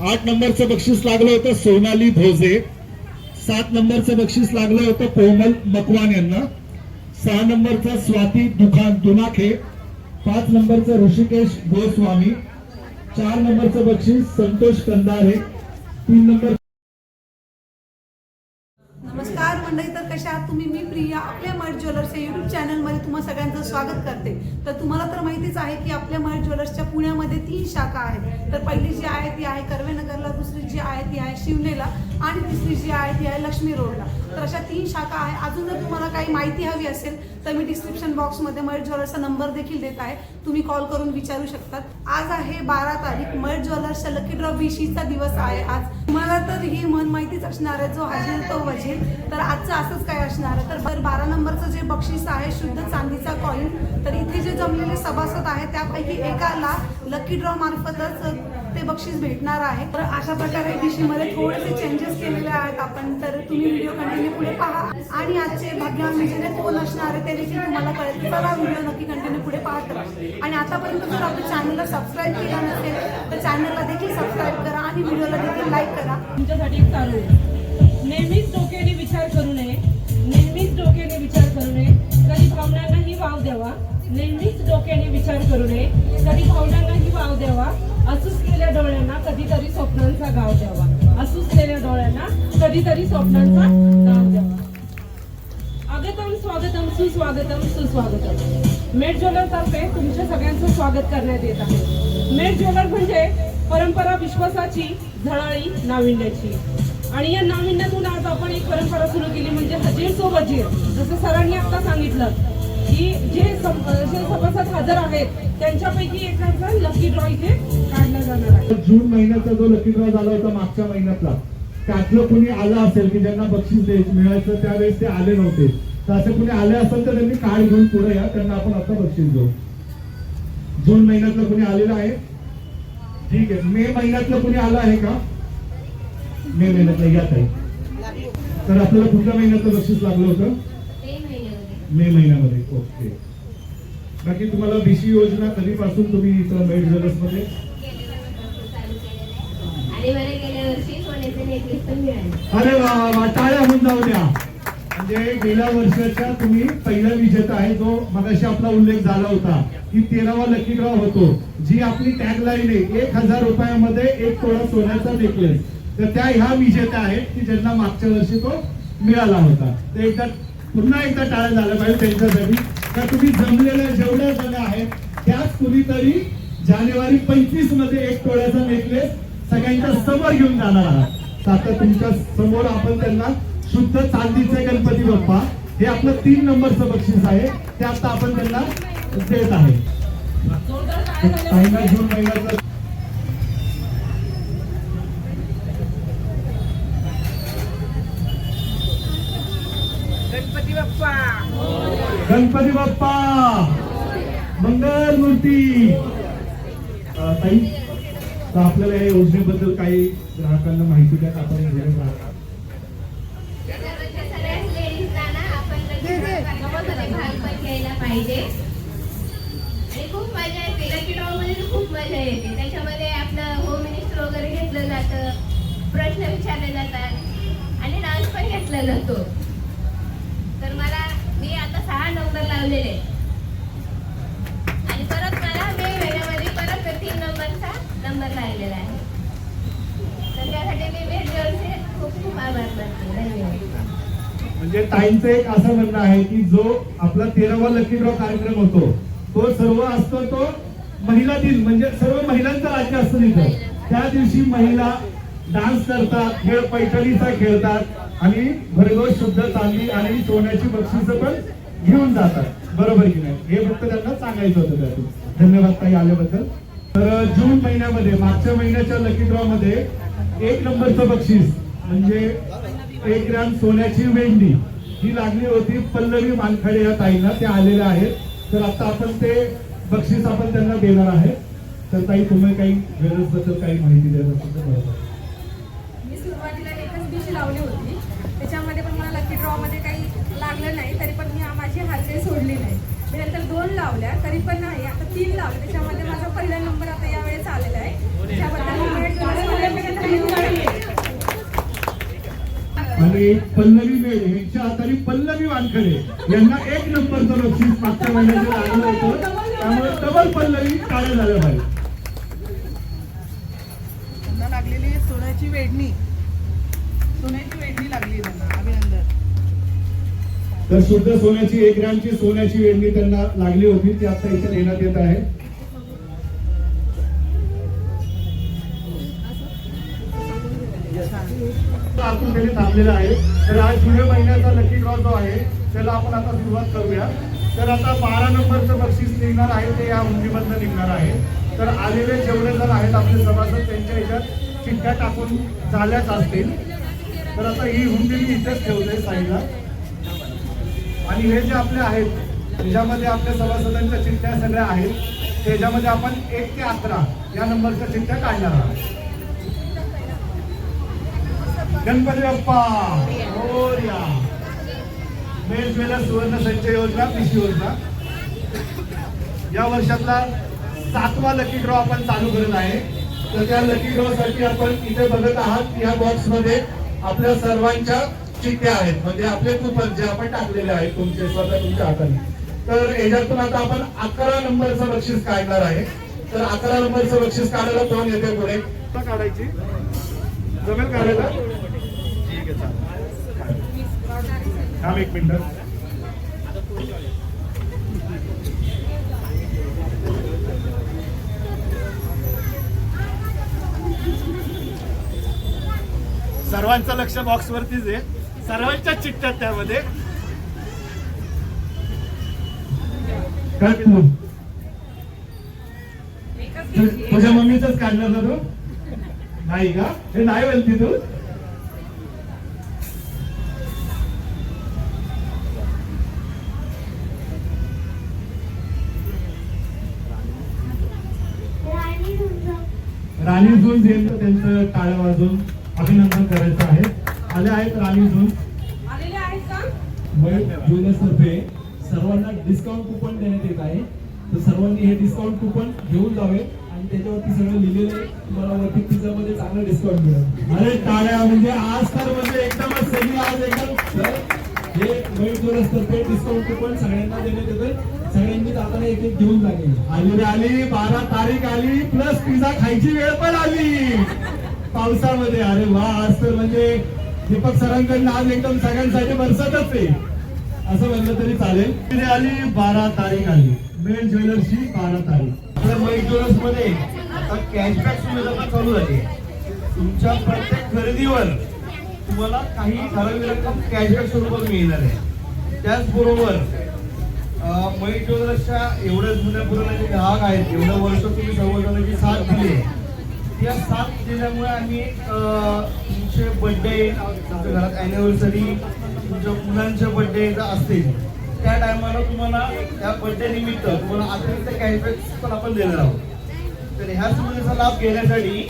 आठ नंबरचं बक्षीस लागलं होतं सोनाली भोजे. सात नंबरचं बक्षीस लागलं होतं कोमल मकवान यांना. सहा नंबरचं स्वाती दुखा दुनाखे. पाच नंबरचं ऋषिकेश गोस्वामी. चार नंबरचं बक्षीस संतोष कंदारे. तीन नंबर नमस्कार मंडळी तर कशा आहात तुम्ही? मी प्रिया आपल्या मर्ज ज्वेलर्स या युट्यूब चॅनलमध्ये तुम्हा सगळ्यांचं स्वागत करते. तर तुम्हाला तर माहितीच आहे की आपल्या मर्ज ज्वेलर्सच्या पुण्यामध्ये तीन शाखा आहेत. तर पहिली जी आहे ती आहे कर्वेनगरला दुसरी जी आहे ती आहे शिवनेला आणि तिसरी जी आहे ती आहे लक्ष्मी रोडला. तर अशा तीन शाखा आहे. अजून जर तुम्हाला काही माहिती हवी असेल तर मी डिस्क्रिप्शन बॉक्समध्ये मयूर ज्वेलर्सचा नंबर देखील देत आहे. तुम्ही कॉल करून विचारू शकतात. आज आहे बारा तारीख. मयूर ज्वेलर्सच्या लकी ड्रॉ विशीचा दिवस आहे आज. तुम्हाला तर ही मन माहितीच असणार आहे जो हजेल तो वजील. तर आजचं असंच काय असणार आहे? तर बारा नंबरचं जे बक्षीस आहे शुद्ध चांदीचा कॉईन तर इथे जे जमलेले सभासद आहेत त्यापैकी एकाला लकी ड्रॉ मार्फतच ते बक्षीस भेटणार आहे. तर अशा प्रकारे डिशी मध्ये थोडेसे चेंजेस केलेले आहेत आपण. तर तुम्ही व्हिडिओ कंटिन्यू पुढे पहा. आणि आजचे भाग्यवान जे कोण असणार आहे ते देखील तुम्हाला कळेल. चला व्हिडिओ नक्की कंटिन्यू पुढे पाहत राहा. आणि आतापर्यंत जर आपल्या चॅनलला सबस्क्राईब केला नसेल तर चॅनलला देखील सबस्क्राईब करा आणि व्हिडिओला देखील लाईक करा. तुमच्यासाठी चालू आहे. नेहमीच डोक्याने विचार करू नये. नेहमीच डोक्याने विचार करू नये. कधी भावनांनाही वाव द्यावा. नेहमीच डोक्याने विचार करू नये. कधी भावनांनाही वाव द्यावा. असंच डोळ्यांना कधीतरी स्वप्नांचा गाव द्यावा. असुसलेल्या डोळ्यांना कधीतरी स्वप्नांचा गाव द्यावा. अगतम स्वागतम सुस्वागतम सुस्वागतम. मेट ज्वेलर तर्फे तुमच्या सगळ्यांचं स्वागत करण्यात येत आहे. मेट ज्वेलर म्हणजे परंपरा विश्वासाची झळाळी नाविन्याची. आणि या नाविन्यातून आज आपण एक परंपरा सुरू केली म्हणजे हजीर सो वजीर जसं सरांनी आता सांगितलं की जे जे सभासद हजर आहेत त्यांच्यापैकी एकाचा लकी ड्रॉ इथे काढला जाणार आहे. जून महिन्याचा जो लकी ड्रॉ झाला होता मागच्या महिन्यातला त्यातलं कुणी आलं असेल की ज्यांना बक्षीस द्यायचं मिळायचं त्यावेळेस ते आले नव्हते. तर असे कुणी आले असेल तर त्यांनी कार्ड घेऊन पुढे या त्यांना आपण आता बक्षीस देऊ. जून महिन्यातलं कुणी आलेलं आहे? ठीक आहे. मे महिन्यातलं कुणी आलं आहे का? मे महिन्यातलं यात आहे तर आपल्याला कुठल्या महिन्यातलं बक्षीस लागलं होतं? मे महिन्यामध्ये. ओके. बाकी तुम्हाला बीसी योजना कधीपासून तुम्ही इथं मेड ज्वेलर्समध्ये अरे वा वा, वा टाळ्या होऊन जाऊ द्या. म्हणजे गेल्या वर्षाच्या तुम्ही पहिला विजेता आहे जो मगाशी आपला उल्लेख झाला होता की तेरावा लकी ड्रॉ होतो जी आपली टॅग लाईन आहे एक हजार रुपयामध्ये एक तोळा सोन्याचा नेकलेस तर त्या ह्या विजेत्या आहेत की ज्यांना मागच्या वर्षी तो मिळाला होता. तर एकदा पुन्हा एकदा टाळ्या झाल्या पाहिजे त्यांच्यासाठी. तर तुम्ही जमलेल्या जेवढ्या जण आहेत त्याच कुणीतरी जानेवारी पंचवीसमध्ये एक तोळ्याचा नेकलेस सगळ्यांच्या समोर घेऊन जाणार आहात आता तुमच्यासमोर आपण त्यांना शुद्ध चांदीचे गणपती बाप्पा हे आपलं तीन नंबरचं बक्षीस आहे ते आता आपण त्यांना देत आहे. जून महिन्याचं गणपती बाप्पा गणपती बाप्पा! मंगल मूर्ती ताई तर आपल्याला या योजनेबद्दल काही ग्राहकांना माहिती द्या आपण घेऊन ना आपण घ्यायला पाहिजे आणि खूप मजा येते लकी ड्रॉ मध्ये खूप मजा येते त्याच्यामध्ये आपलं होम मिनिस्टर वगैरे घेतलं जातं प्रश्न विचारले जातात आणि डान्स पण घेतला जातो. तर मला आता नंबर लावलेले? आहेत. आणि परत मला मे महिन्यामध्ये परत तीन नंबरचा नंबर लागलेला आहे. तर त्यासाठी मी भेटचे खूप खूप आभार मानते. धन्यवाद. म्हणजे ताईंचं एक असं म्हणणं आहे की जो आपला तेरावा लकी ड्रॉ कार्यक्रम होतो तो सर्व असतो तो महिला दिन म्हणजे सर्व महिलांचा राज्य असतो तिथं. त्या दिवशी महिला डान्स करतात खेळ पैठणीचा खेळतात आणि भरघोस शुद्ध चांदी आणि सोन्याची बक्षिसं पण घेऊन जातात. बरोबर की नाही? हे फक्त त्यांना सांगायचं होतं त्यातून. धन्यवाद ताई आल्याबद्दल. तर जून महिन्यामध्ये मागच्या महिन्याच्या लकी ड्रॉ मध्ये एक नंबरचं बक्षीस म्हणजे एक ग्रॅम सोन्याची वेंडी ही लागली होती पल्लवी मानखडे या ताईंना. त्या आलेल्या आहेत. तर आता आपण ते बक्षीस आपण त्यांना देणार आहे. तर ताई तुम्ही काही ज्वेलर्सबद्दल काही माहिती द्यायला बरोबर. मी सुरुवातीला एकच डिश लावली होती. लावल्या तरी पण नाही. आता तीन लावले त्याच्यामध्ये माझा पहिला नंबर आता यावेळेस आलेला आहे. पल्लवी मेड यांच्या हाताने पल्लवी वानखडे. यांना एक नंबर नंबरचं बक्षीस मागच्या महिन्याचं लागलं होतं त्यामुळे डबल पल्लवी टाळ्या झाल्या पाहिजे लागलेली सोन्याची वेडणी सोन्याची तर शुद्ध सोन्याची एक ग्रॅमची सोन्याची वेगळी त्यांना लागली होती ती आता इथे देण्यात येत आहे. आतून थांबलेला आहे. तर आज जुलै महिन्याचा लकी ड्रॉ जो आहे त्याला आपण आता सुरुवात करूया. तर आता बारा नंबरचं बक्षीस निघणार आहे ते या हुंडीमधनं निघणार आहे. तर आलेले जेवढे जण आहेत आपले सभासद त्यांच्या ह्याच्यात चिठ्ठ्या टाकून झाल्याच असतील. तर आता ही हुंडी मी इथेच ठेवते साईडला. आणि हे जे आपले आहेत त्याच्यामध्ये आपल्या सभासदांच्या चिठ्ठ्या सगळ्या आहेत त्याच्यामध्ये आपण एक ते अकरा या नंबरच्या चिठ्ठ्या काढणार आहोत. गणपती बाप्पा मोरया मेल सुवर्ण संचय योजना पिशी योजना. या वर्षातला सातवा लकी ड्रॉ आपण चालू करत आहे. तर त्या लकी ड्रॉ साठी आपण इथे बघत आहात या बॉक्समध्ये आपल्या सर्वांच्या चिठ्ठ्या आहेत. म्हणजे आपले कुपन जे आपण टाकलेले आहेत तुमचे स्वतः तुमच्या हाताने. तर याच्यातून आता आपण अकरा नंबरचं बक्षीस काढणार आहे. तर अकरा नंबरचं बक्षीस काढायला कोण येते पुढे? काढायची. जमेल काढायला ठीक आहे थांब एक मिनिट. सर्वांचं लक्ष बॉक्स वरतीच आहे. सर्वांच्या चिठ्ठ्यात त्यामध्ये. तुझ्या मम्मीच काढणार ना तू? नाही का? हे नाही म्हणते तू? राणी झुंज यांचं त्यांचं टाळ्या वाजून अभिनंदन करायचं आहे. आले आहेत राणी झुंज आलेले आहेत का? ज्वेलर्सतर्फे सर्वांना डिस्काउंट कुपन देण्यात येत आहे. तर सर्वांनी हे डिस्काउंट कुपन घेऊन जावे. आणि त्याच्यावरती सगळं लिहिलेलं आहे. तुम्हाला वरती पिझ्झामध्ये चांगलं डिस्काउंट मिळेल. अरे टाळ्या म्हणजे आज तर म्हणजे एकदमच सगळी आज एकदम हे मयूर ज्वेलर्सतर्फे डिस्काउंट कुपन सगळ्यांना देण्यात येतं सगळ्यांनी जाताना एक एक घेऊन लागेल आली रे आली. बारा तारीख आली. प्लस पिझ्झा खायची वेळ पण आली. पावसामध्ये. अरे वा आज तर म्हणजे दीपक सरांकडनं आज एकदम सगळ्यांसाठी बरसातच आहे. असं म्हणलं तरी चालेल. आली बारा तारीख आली मेन ज्वेलर्सची बारा तारीख. आपल्या मयूर ज्वेलर्समध्ये आता कॅशबॅक सुविधा चालू झाली. तुमच्या प्रत्येक खरेदीवर तुम्हाला काही ठराविक रक्कम कॅशबॅक स्वरूपात मिळणार आहे. त्याचबरोबर मयूर ज्वेलर्सच्या एवढ्या जुन्या पुराणा जे ग्राहक आहेत. एवढं वर्ष तुम्ही सर्वजणांची साथ दिली आहे. या साथ दिल्यामुळे आम्ही तुमचे बर्थडे तुमच्या घरात अॅनिव्हर्सरी तुमच्या मुलांच्या बर्थडे असतील. त्या टायमाला तुम्हाला त्या बर्थडे निमित्त तुम्हाला अतिरिक्त कॅशबॅक पण आपण देणार आहोत. तर ह्या सुविधेचा लाभ घेण्यासाठी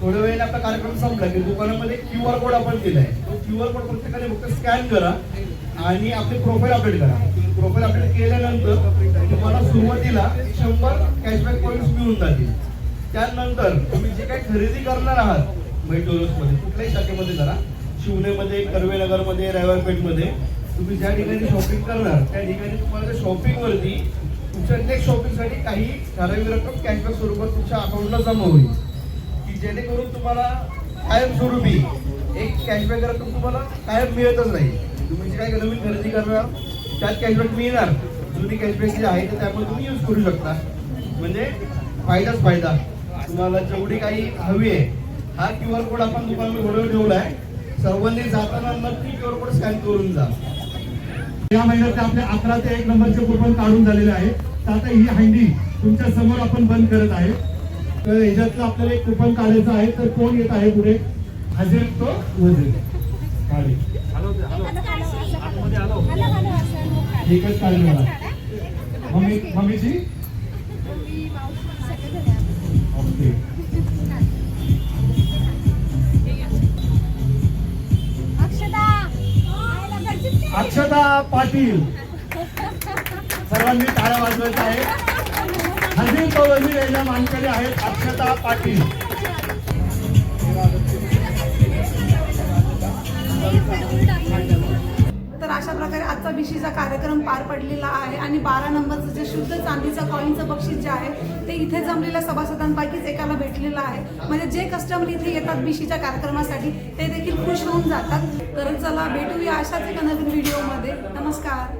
थोड्या वेळेला आपला कार्यक्रम संपला की दुकानामध्ये क्यू आर कोड आपण दिलाय तो क्यू आर कोड प्रत्येकाने फक्त स्कॅन करा आणि आपली प्रोफाईल अपडेट करा. प्रोफाईल अपडेट केल्यानंतर तुम्हाला सुरुवातीला शंभर कॅशबॅक पॉईंट्स मिळून जातील. त्यानंतर तुम्ही जे काही खरेदी करणार आहात मध्ये कुठल्याही शाखेमध्ये करा शिवनेमध्ये कर्वेनगरमध्ये रविवारपेठमध्ये तुम्ही ज्या ठिकाणी शॉपिंग करणार त्या ठिकाणी तुम्हाला शॉपिंगवरती तुमच्या नेक्स्ट शॉपिंगसाठी काही ठराविक रक्कम कॅशबॅक स्वरूपात तुमच्या अकाउंटला जमा होईल. की जेणेकरून तुम्हाला कायमस्वरूपी एक कॅशबॅक रक्कम तुम्हाला कायम मिळतच नाही. तुम्ही जे काही नवीन खरेदी करणार त्यात कॅशबॅक मिळणार. जुनी कॅशबॅक जी आहे तर त्यामुळे तुम्ही यूज करू शकता. म्हणजे फायदाच फायदा. तुम्हाला जेवढी काही हवी आहे हा क्यू आर कोड आपण दुकानामध्ये घडवून ठेवला आहे सर्वांनी जाताना नक्की क्यू आर कोड स्कॅन करून जा. या महिन्यात आपले अकरा ते एक नंबरचे कुपन काढून झालेले आहे तर आता ही हंडी तुमच्यासमोर आपण बंद करत आहे. तर ह्याच्यातलं आपल्याला एक कुपन काढायचं आहे तर कोण येत आहे पुढे? हजेर तो वजीर. काढे. एकच काढले मला मम्मी मम्मीची अक्षता पाटील. सर्वांनी टाळ्या वाजवायचा आहे हजीर तो यांच्या मानकरी आहेत अक्षता पाटील. अशा प्रकारे आजचा बिशीचा कार्यक्रम पार पडलेला आहे आणि बारा नंबरचं जे शुद्ध चांदीचं कॉईनचं बक्षीस जे आहे ते इथे जमलेल्या सभासदांपैकीच एकाला भेटलेलं आहे. म्हणजे जे कस्टमर इथे येतात बिशीच्या कार्यक्रमासाठी ते देखील खुश होऊन जातात. तर चला भेटूया अशाच एका नवीन व्हिडिओमध्ये नमस्कार.